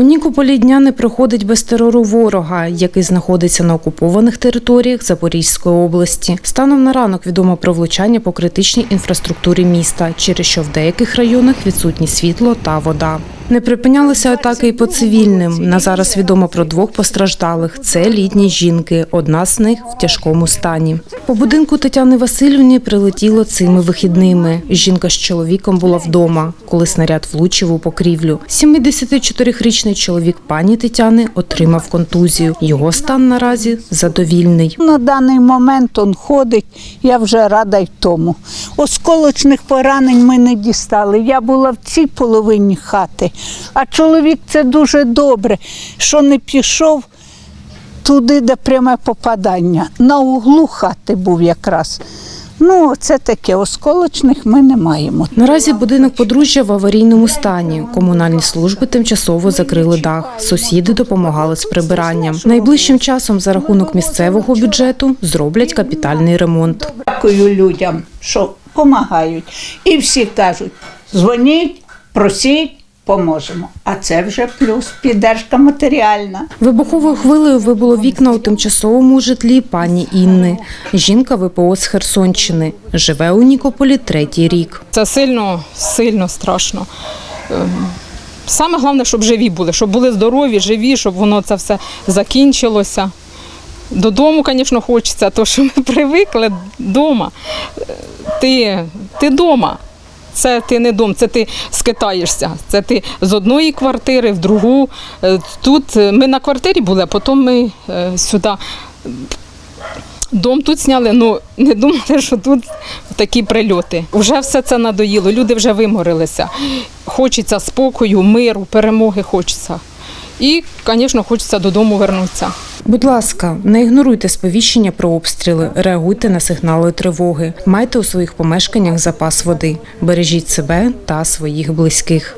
У Нікополі дня не проходить без терору ворога, який знаходиться на окупованих територіях Запорізької області. Станом на ранок відомо про влучання по критичній інфраструктурі міста, через що в деяких районах відсутні світло та вода. Не припинялися атаки і по цивільним. На зараз відомо про двох постраждалих. Це літні жінки. Одна з них в тяжкому стані. По будинку Тетяни Васильівні прилетіло цими вихідними. Жінка з чоловіком була вдома, коли снаряд влучив у покрівлю. 74-річний чоловік пані Тетяни отримав контузію. Його стан наразі задовільний. На даний момент він ходить, я вже рада й тому. Осколочних поранень ми не дістали. Я була в цій половині хати, а чоловік це дуже добре, що не пішов туди, де пряме попадання. На углу хати був якраз. Ну, це таке, осколочних ми не маємо. Наразі будинок подружжя в аварійному стані. Комунальні служби тимчасово закрили дах. Сусіди допомагали з прибиранням. Найближчим часом за рахунок місцевого бюджету зроблять капітальний ремонт. Дякую людям, що допомагають. І всі кажуть: дзвоніть, просіть, поможемо. А це вже плюс піддержка матеріальна. Вибуховою хвилею вибуло вікна у тимчасовому житлі пані Інни. Жінка ВПО з Херсонщини. Живе у Нікополі третій рік. Це сильно, сильно страшно. Ем, Саме головне, щоб живі були, щоб були здорові, живі, щоб воно це все закінчилося. Додому, звісно, хочеться, то що ми привикли вдома. Ти, ти вдома. Це ти не дом, це ти скитаєшся. Це ти з одної квартири в другу. Е, Тут е, ми на квартирі були, а потім ми е, сюди. Дом тут зняли, ну не думали, що тут такі прильоти. Вже все це надоїло, люди вже виморилися. Хочеться спокою, миру, перемоги хочеться. І, звісно, хочеться додому вернутися. Будь ласка, не ігноруйте сповіщення про обстріли, реагуйте на сигнали тривоги. Майте у своїх помешканнях запас води. Бережіть себе та своїх близьких.